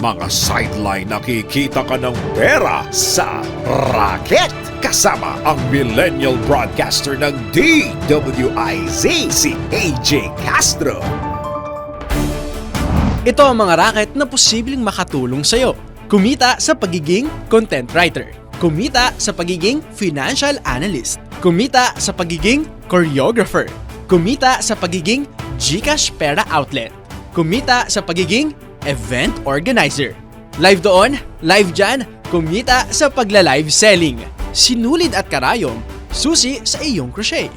Mga sideline nakikita ka ng pera sa racket. Kasama ang millennial broadcaster ng DWIZ, si AJ Castro. Ito ang mga racket na posibleng makatulong sa'yo. Kumita sa pagiging content writer. Kumita sa pagiging financial analyst. Kumita sa pagiging choreographer. Kumita sa pagiging Gcash pera outlet. Kumita sa pagiging event organizer. Live doon, live dyan, kumita sa pagla-live selling. Sinulid at karayom, susi sa iyong crochet.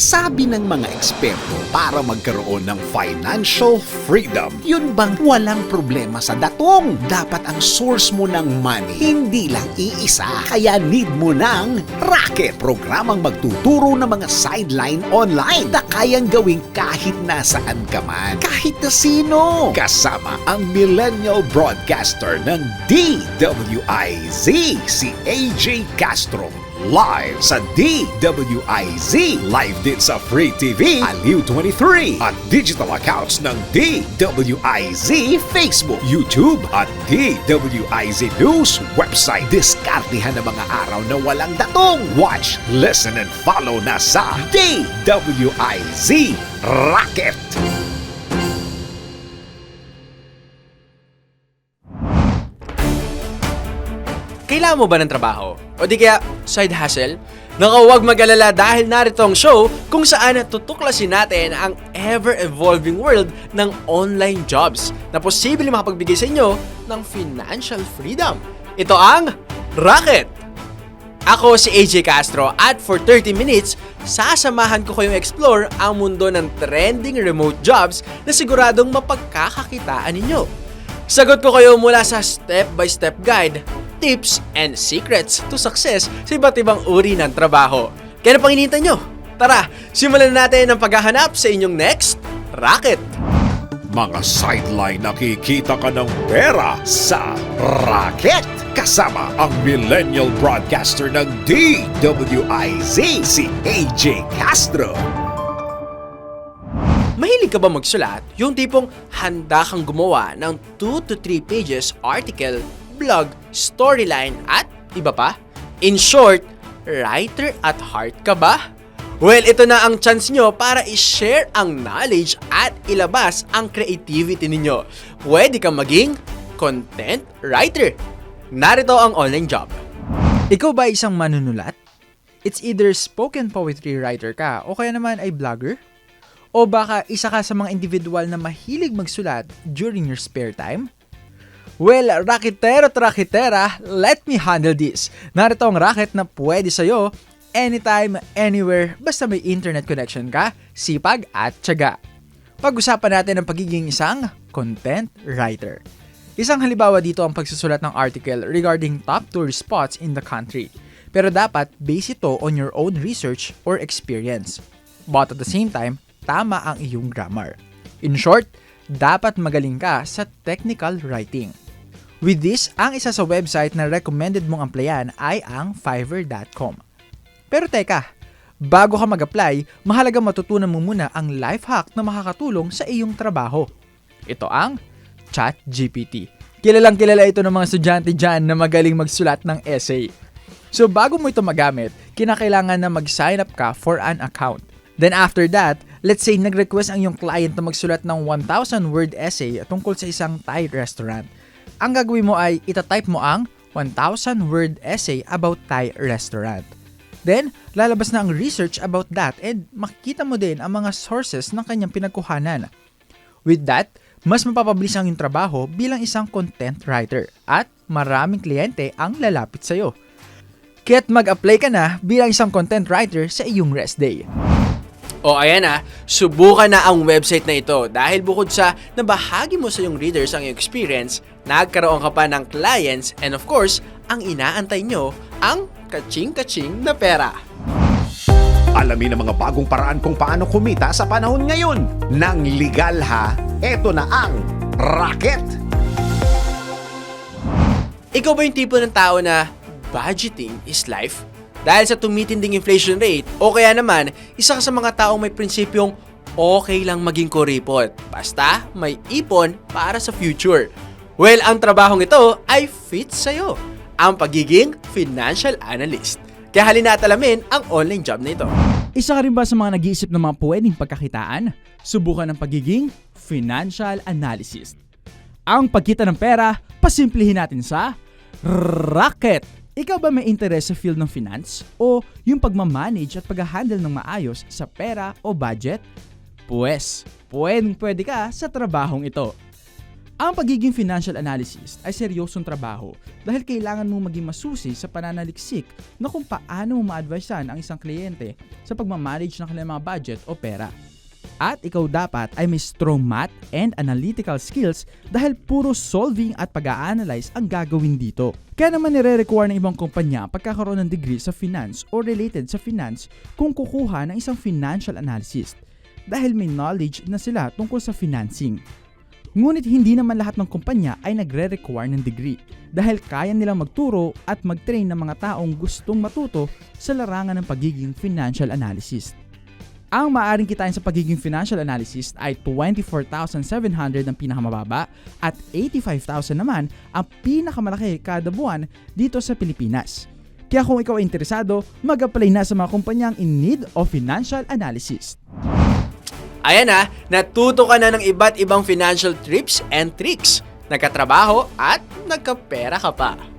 Sabi ng mga eksperto, para magkaroon ng financial freedom, yun bang walang problema sa datong? Dapat ang source mo ng money, hindi lang iisa. Kaya need mo ng Racket, programang magtuturo ng mga sideline online na kayang gawing kahit nasaan ka man, kahit na sino. Kasama ang millennial broadcaster ng DWIZ, si AJ Castro live sa DWIZ. Live din sa Free TV, Aliw 23 at digital accounts ng DWIZ Facebook, YouTube at DWIZ News website. Diskartihan ang mga araw na walang datong. Watch, listen and follow na sa DWIZ Rocket. Kailangan mo ba ng trabaho? O di kaya side hustle? Naku, huwag mag-alala dahil narito ang show kung saan tutuklasin natin ang ever-evolving world ng online jobs na posible makapagbigay sa inyo ng financial freedom. Ito ang Rocket! Ako si AJ Castro at for 30 minutes, sasamahan ko kayong explore ang mundo ng trending remote jobs na siguradong mapagkakakitaan ninyo. Sagot ko kayo mula sa step-by-step guide, tips, and secrets to success sa iba't ibang uri ng trabaho. Kaya na pang hinihintay nyo? Tara, simulan na natin ang paghahanap sa inyong next Rocket! Mga sideline nakikita ka ng pera sa racket. Kasama ang millennial broadcaster ng DWIZ, si AJ Castro. Mahilig ka ba magsulat? Yung tipong handa kang gumawa ng 2 to 3 pages article, blog, storyline, at iba pa? In short, writer at heart ka ba? Well, ito na ang chance nyo para i-share ang knowledge at ilabas ang creativity ninyo. Pwede kang maging content writer. Narito ang online job. Ikaw ba isang manunulat? It's either spoken poetry writer ka o kaya naman ay vlogger? O baka isa ka sa mga individual na mahilig magsulat during your spare time? Well, rakitero at rakitera, let me handle this. Narito ang racket na pwede sa'yo anytime, anywhere, basta may internet connection ka, sipag at tiyaga. Pag-usapan natin ang pagiging isang content writer. Isang halimbawa dito ang pagsusulat ng article regarding top tourist spots in the country. Pero dapat base ito on your own research or experience. But at the same time, tama ang iyong grammar. In short, dapat magaling ka sa technical writing. With this, ang isa sa website na recommended mong applyan ay ang fiverr.com. Pero teka, bago ka mag-apply, mahalaga matutunan mo muna ang life hack na makakatulong sa iyong trabaho. Ito ang ChatGPT. Kilalang kilala ito ng mga estudyante dyan na magaling magsulat ng essay. So bago mo ito magamit, kinakailangan na mag-sign up ka for an account. Then after that, let's say nag-request ang iyong client na magsulat ng 1,000 word essay tungkol sa isang Thai restaurant. Ang gagawin mo ay itatype mo ang 1,000 word essay about Thai restaurant. Then, lalabas na ang research about that and makikita mo din ang mga sources ng kanyang pinagkuhanan. With that, mas mapapabilis ang iyong trabaho bilang isang content writer at maraming kliyente ang lalapit sa'yo. Kaya't mag-apply ka na bilang isang content writer sa iyong rest day. O ayan na, subukan na ang website na ito dahil bukod sa nabahagi mo sa iyong readers ang iyong experience, nagkaroon ka pa ng clients and of course, ang inaantay nyo, ang kaching-kaching na pera. Alamin ang mga bagong paraan kung paano kumita sa panahon ngayon. Nang legal ha, eto na ang racket. Ikaw ba yung tipo ng tao na budgeting is life? Dahil sa tumitinding inflation rate o kaya naman isa ka sa mga taong may prinsipyong okay lang maging kuripot basta may ipon para sa future. Well, ang trabahong ito ay fit sa'yo. Ang pagiging financial analyst. Kaya halina at alamin ang online job na ito. Isa ka rin ba sa mga nag-iisip ng mga pwedeng pagkakitaan? Subukan ng pagiging financial analyst. Ang pagkita ng pera, pasimplihin natin sa racket. Ikaw ba may interest sa field ng finance? O yung pagmamanage at pag-handle ng maayos sa pera o budget? Pues, pwedeng pwede ka sa trabahong ito. Ang pagiging financial analyst ay seryosong trabaho dahil kailangan mong maging masusi sa pananaliksik na kung paano mo ma-advisean ang isang kliyente sa pagmamanage ng kanilang mga budget o pera. At ikaw dapat ay may strong math and analytical skills dahil puro solving at pag-a-analyze ang gagawin dito. Kaya naman nire-require ng ibang kumpanya ang pagkakaroon ng degree sa finance or related sa finance kung kukuha ng isang financial analyst dahil may knowledge na sila tungkol sa financing. Ngunit hindi naman lahat ng kumpanya ay nagre-require ng degree dahil kaya nilang magturo at mag-train ng mga taong gustong matuto sa larangan ng pagiging financial analyst. Ang maaring kitain sa pagiging financial analyst ay 24,700 ang pinakamababa at 85,000 naman ang pinakamalaki kada buwan dito sa Pilipinas. Kaya kung ikaw ay interesado, mag-apply na sa mga kumpanyang in need of financial analyst. Ayan na, natuto ka na ng iba't ibang financial tips and tricks. Nagkatrabaho at nagkapera ka pa.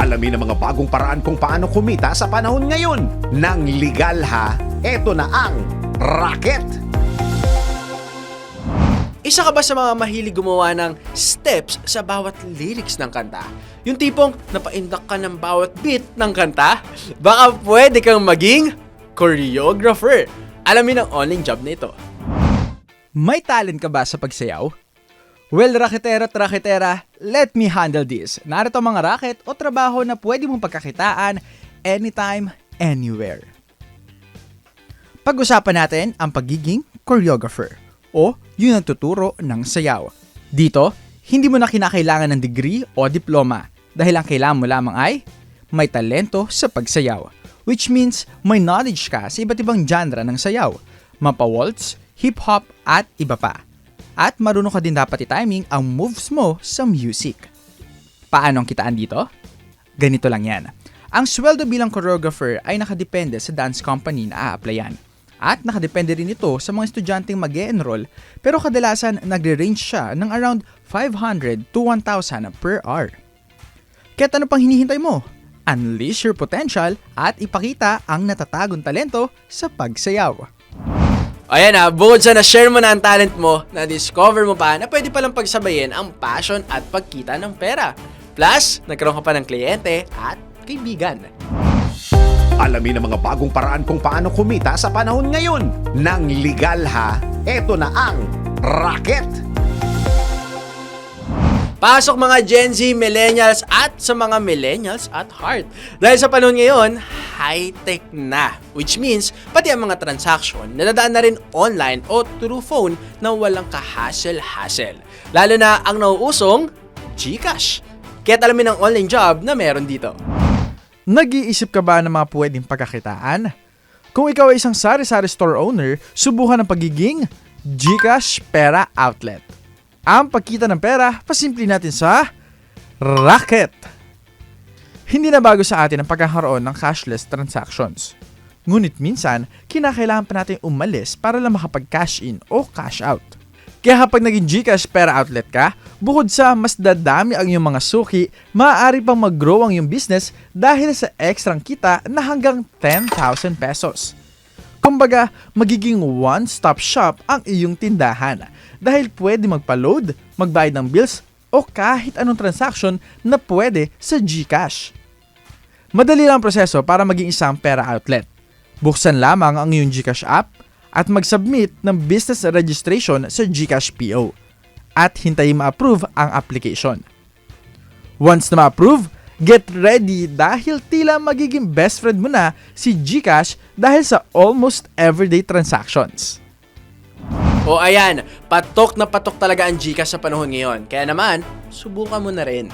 Alamin ang mga bagong paraan kung paano kumita sa panahon ngayon. Nang legal ha, eto na ang Racket! Isa ka ba sa mga mahilig gumawa ng steps sa bawat lyrics ng kanta? Yung tipong napaindak ka ng bawat beat ng kanta? Baka pwede kang maging choreographer. Alamin ang online job na ito. May talent ka ba sa pagsayaw? Well, raketero at raketera, let me handle this. Narito ang mga racket o trabaho na pwede mong pagkakitaan anytime, anywhere. Pag-usapan natin ang pagiging choreographer o yung nagtuturo ng sayaw. Dito, hindi mo na kinakailangan ng degree o diploma dahil ang kailangan mo lamang ay may talento sa pagsayaw. Which means may knowledge ka sa iba't ibang genre ng sayaw, mapa-waltz, hip-hop at iba pa. At marunong ka din dapat i-timing ang moves mo sa music. Paano ang kitaan dito? Ganito lang yan. Ang sweldo bilang choreographer ay nakadepende sa dance company na a-applyan. At nakadepende rin ito sa mga estudyanteng mag enroll pero kadalasan nagre-range siya ng around 500 to 1,000 per hour. Kaya ano pang hinihintay mo? Unleash your potential at ipakita ang natatagong talento sa pagsayaw. Ayan na, bukod sa na-share mo na ang talent mo, na-discover mo pa na pwede palang pagsabayin ang passion at pagkita ng pera. Plus, nagkaroon ka pa ng kliyente at kaibigan. Alamin ang mga bagong paraan kung paano kumita sa panahon ngayon. Nang legal ha, eto na ang Racket! Pasok mga Gen Z, Millennials at sa mga Millennials at heart. Dahil sa panahon ngayon, high-tech na. Which means, pati ang mga transaction, nadadaan na rin online o through phone na walang ka-hassle-hassle. Lalo na ang nauusong GCash. Kaya alamin ang online job na meron dito. Nag-iisip ka ba ng mga pwedeng pagkakitaan? Kung ikaw ay isang sari-sari store owner, subukan ang pagiging Gcash Pera Outlet. Ang pagkita ng pera, pasimple natin sa Racket. Hindi na bago sa atin ang pagkakaroon ng cashless transactions. Ngunit minsan, kinakailangan pa natin umalis para lang makapag-cash in o cash out. Kaya kapag naging Gcash Pera Outlet ka, bukod sa mas dadami ang iyong mga suki, maaari pang mag-grow ang iyong business dahil sa ekstrang kita na hanggang 10,000 pesos. Kumbaga, magiging one-stop shop ang iyong tindahan dahil pwede magpa-load, magbayad ng bills, o kahit anong transaction na pwede sa GCash. Madali lang ang proseso para maging isang pera outlet. Buksan lamang ang iyong GCash app at mag-submit ng business registration sa GCash PO at hintayin ma-approve ang application. Once na ma-approve, get ready dahil tila magiging best friend mo na si GCash dahil sa almost everyday transactions. O ayan, patok na patok talaga ang GCash sa panahon ngayon. Kaya naman, subukan mo na rin.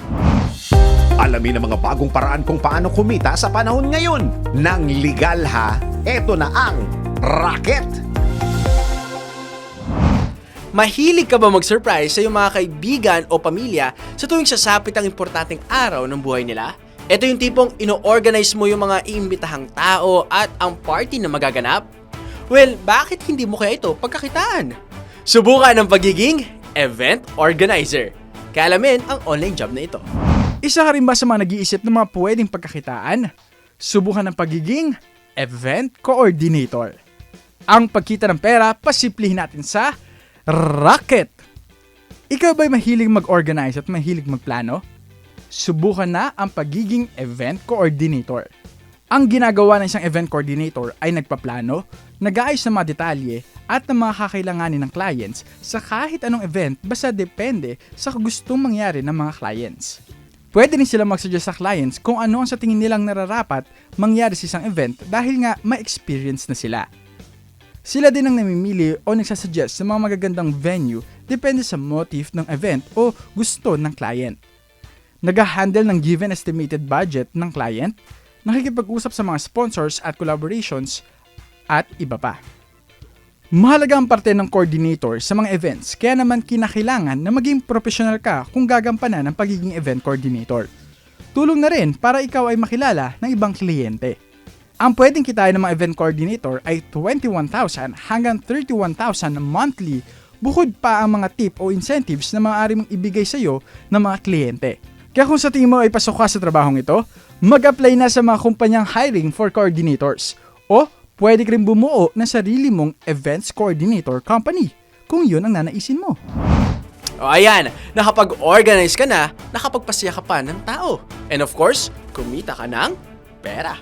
Alamin ang mga bagong paraan kung paano kumita sa panahon ngayon. Nang legal ha, eto na ang Racket! Mahilig ka ba mag-surprise sa iyong mga kaibigan o pamilya sa tuwing sasapit ang importanteng araw ng buhay nila? Ito yung tipong ino-organize mo yung mga iimbitahang tao at ang party na magaganap? Well, bakit hindi mo kaya ito pagkakitaan? Subukan ang pagiging event organizer. Kaya alamin ang online job na ito. Isa ka rin ba sa mga nag-iisip ng mga pwedeng pagkakitaan? Subukan ng pagiging event coordinator. Ang pagkita ng pera, pasimplihin natin sa Rocket. Ikaw ba'y mahilig mag-organize at mahilig magplano? Subukan na ang pagiging event coordinator. Ang ginagawa ng isang event coordinator ay nagpaplano, nag-aayos ng mga detalye at ng mga kakailanganin ng clients sa kahit anong event basta depende sa gustong mangyari ng mga clients. Pwede rin sila mag-suggest sa clients kung ano ang sa tingin nilang nararapat mangyari sa isang event dahil nga may experience na sila. Sila din ang namimili o nagsasuggest sa mga magagandang venue depende sa motive ng event o gusto ng client. Nag-handle ng given estimated budget ng client, nakikipag-usap sa mga sponsors at collaborations, at iba pa. Mahalaga ang parte ng coordinator sa mga events kaya naman kinakailangan na maging professional ka kung gagampanan ng pagiging event coordinator. Tulong na rin para ikaw ay makilala ng ibang kliyente. Ang pwedeng kitain ng mga event coordinator ay 21,000 hanggang 31,000 monthly bukod pa ang mga tip o incentives na maaari mong ibigay sa iyo ng mga kliyente. Kaya kung sa tingin mo ay pasok ka sa trabahong ito, mag-apply na sa mga kumpanyang hiring for coordinators o pwede ka rin bumuo ng sarili mong events coordinator company kung yun ang nanaisin mo. O ayan, nakapag-organize ka na, nakapagpasya ka pa ng tao. And of course, kumita ka ng pera.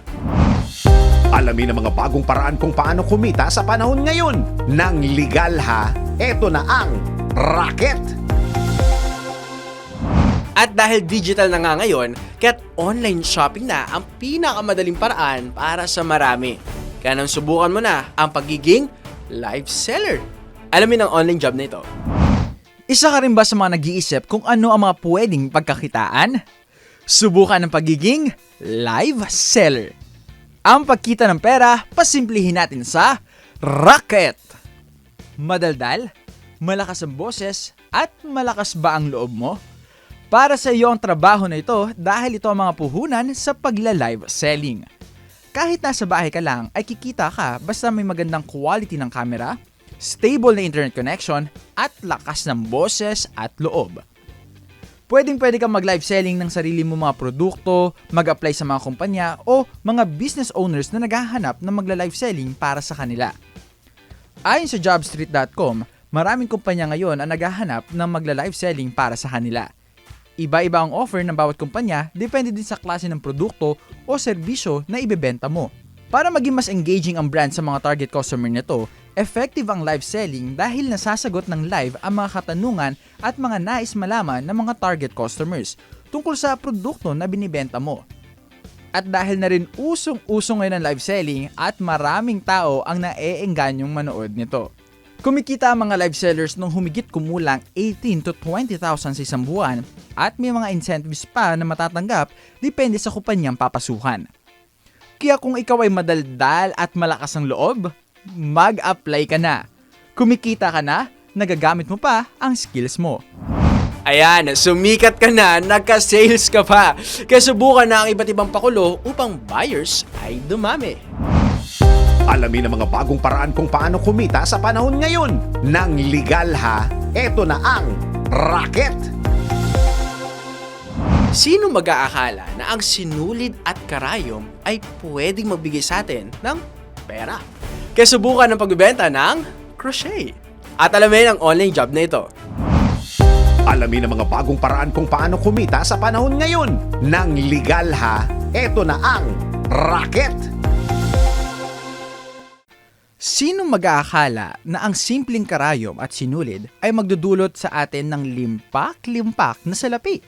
Alamin ang mga bagong paraan kung paano kumita sa panahon ngayon. Nang legal ha, eto na ang Rocket! At dahil digital na nga ngayon, kaya't online shopping na ang pinakamadaling paraan para sa marami. Kaya nang subukan mo na ang pagiging live seller. Alamin ang online job na ito. Isa ka rin ba sa mga nag-iisip kung ano ang mga pwedeng pagkakitaan? Subukan ng pagiging live seller. Ang pagkita ng pera, pasimplihin natin sa Rocket. Madaldal, malakas ang boses, at malakas ba ang loob mo? Para sa iyo ang trabaho na ito dahil ito ang mga puhunan sa pagla-live selling. Kahit nasa bahay ka lang ay kikita ka basta may magandang quality ng camera, stable na internet connection, at lakas ng boses at loob. Pwedeng pwede kang mag-live selling ng sarili mo mga produkto, mag-apply sa mga kumpanya o mga business owners na naghahanap ng magla-live selling para sa kanila. Ayon sa jobstreet.com, maraming kumpanya ngayon ang naghahanap ng magla-live selling para sa kanila. Iba-iba ang offer ng bawat kumpanya, depende din sa klase ng produkto o serbisyo na ibebenta mo. Para maging mas engaging ang brand sa mga target customer nito, effective ang live selling dahil nasasagot ng live ang mga katanungan at mga nais malaman ng mga target customers tungkol sa produkto na binibenta mo. At dahil na rin usong-usong ngayon ang live selling at maraming tao ang naeenganyong manood nito. Kumikita ang mga live sellers nung humigit kumulang 18 to 20,000 sa isang buwan at may mga incentives pa na matatanggap depende sa kumpanyang papasukan. Kaya kung ikaw ay madaldal at malakas ang loob, mag-apply ka na. Kumikita ka na, nagagamit mo pa ang skills mo. Ayan, sumikat ka na, nagka-sales ka pa. Kaya subukan na ang iba't ibang pakulo upang buyers ay dumami. Alamin ang mga bagong paraan kung paano kumita sa panahon ngayon. Nang legal ha, eto na ang Rocket! Sino mag-aakala na ang sinulid at karayom ay pwedeng magbigay sa atin ng pera? Kaya subukan ng pagbibenta ng crochet. At alamin ang online job na ito. Alamin ang mga bagong paraan kung paano kumita sa panahon ngayon. Nang legal ha, eto na ang Rocket! Sino mag-aakala na ang simpleng karayom at sinulid ay magdudulot sa atin ng limpak-limpak na salapi?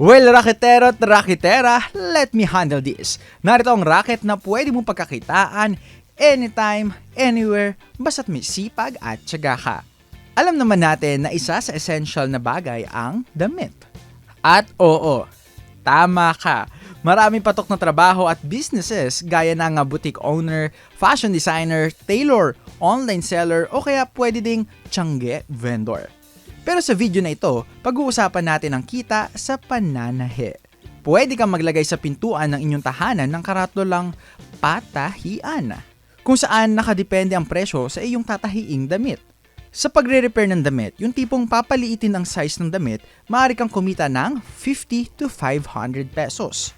Well, raketero at raketera, let me handle this. Narito ang racket na pwede mong pagkakitaan anytime, anywhere, basta't may sipag at tiyaga ka. Alam naman natin na isa sa essential na bagay ang damit. At oo, tama ka. Maraming patok na trabaho at businesses gaya ng nga boutique owner, fashion designer, tailor, online seller o kaya pwede ding tiyangge vendor. Pero sa video na ito, pag-uusapan natin ang kita sa pananahe. Pwede kang maglagay sa pintuan ng inyong tahanan ng karatulang patahian, kung saan nakadepende ang presyo sa iyong tatahiing damit. Sa pagre-repair ng damit, yung tipong papaliitin ang size ng damit, maaari kang kumita ng 50 to 500 pesos.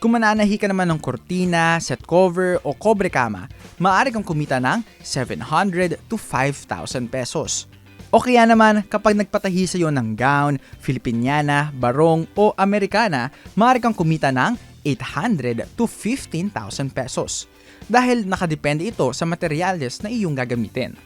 Kung mananahi ka naman ng kortina, set cover o kobre kama, maaari kang kumita ng 700 to 5,000 pesos. O kaya naman kapag nagpatahi sa iyo ng gown, Filipiniana, barong o Amerikana, maaari kang kumita ng 800 to 15,000 pesos. Dahil nakadepende ito sa materyales na iyong gagamitin.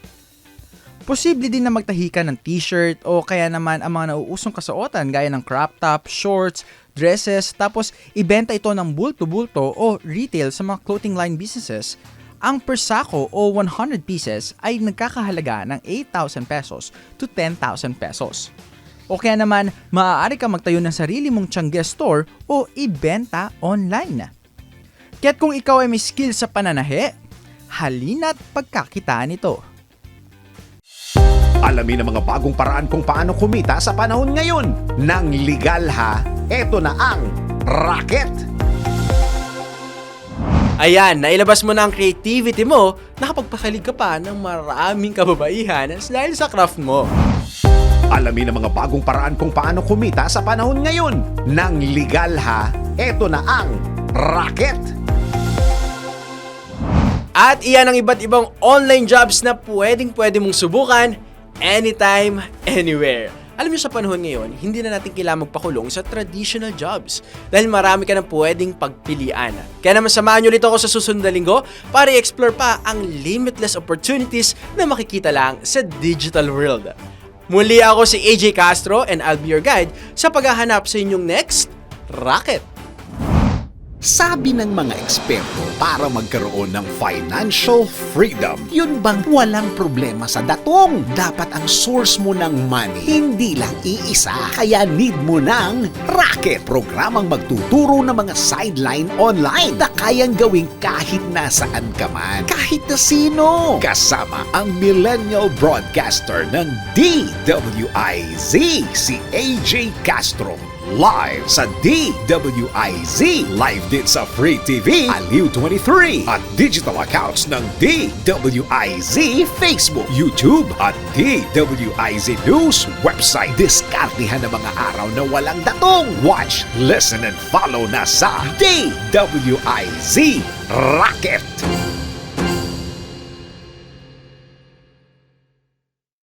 Posible din na magtahi ka ng t-shirt o kaya naman ang mga nauusong kasuotan gaya ng crop top, shorts, dresses, tapos ibenta ito ng bulto-bulto o retail sa mga clothing line businesses. Ang per sako o 100 pieces ay nagkakahalaga ng 8,000 pesos to 10,000 pesos. O kaya naman, maaari ka magtayo ng sarili mong Tiangge store o ibenta online. Kaya't kung ikaw ay may skill sa pananahe, halina't pagkakitaan ito. Alamin ang mga bagong paraan kung paano kumita sa panahon ngayon. Nang legal ha, eto na ang Racket! Ayan, nailabas mo na ang creativity mo, nakapagpasalig ka pa ng maraming kababaihan dahil sa craft mo. Alamin ang mga bagong paraan kung paano kumita sa panahon ngayon. Nang legal ha, eto na ang Racket! At iyan ang iba't ibang online jobs na pwedeng pwede mong subukan anytime, anywhere. Alam niyo sa panahon ngayon, hindi na natin kailangan magpakulong sa traditional jobs dahil marami ka na pwedeng pagpilian. Kaya naman samahan niyo ulit ako sa susunod na linggo para i-explore pa ang limitless opportunities na makikita lang sa digital world. Muli ako si AJ Castro and I'll be your guide sa paghahanap sa inyong next rocket. Sabi ng mga eksperto, para magkaroon ng financial freedom, yun bang walang problema sa datong? Dapat ang source mo ng money, hindi lang iisa. Kaya need mo ng Racket, programang magtuturo ng mga sideline online na kayang gawing kahit nasaan ka man, kahit na sino. Kasama ang millennial broadcaster ng DWIZ, si AJ Castro live sa DWIZ. Live din sa Free TV, Aliw 23 at digital accounts ng DWIZ Facebook, YouTube at DWIZ News website. Diskartihan ng mga araw na walang datong. Watch, listen and follow na sa DWIZ Rocket.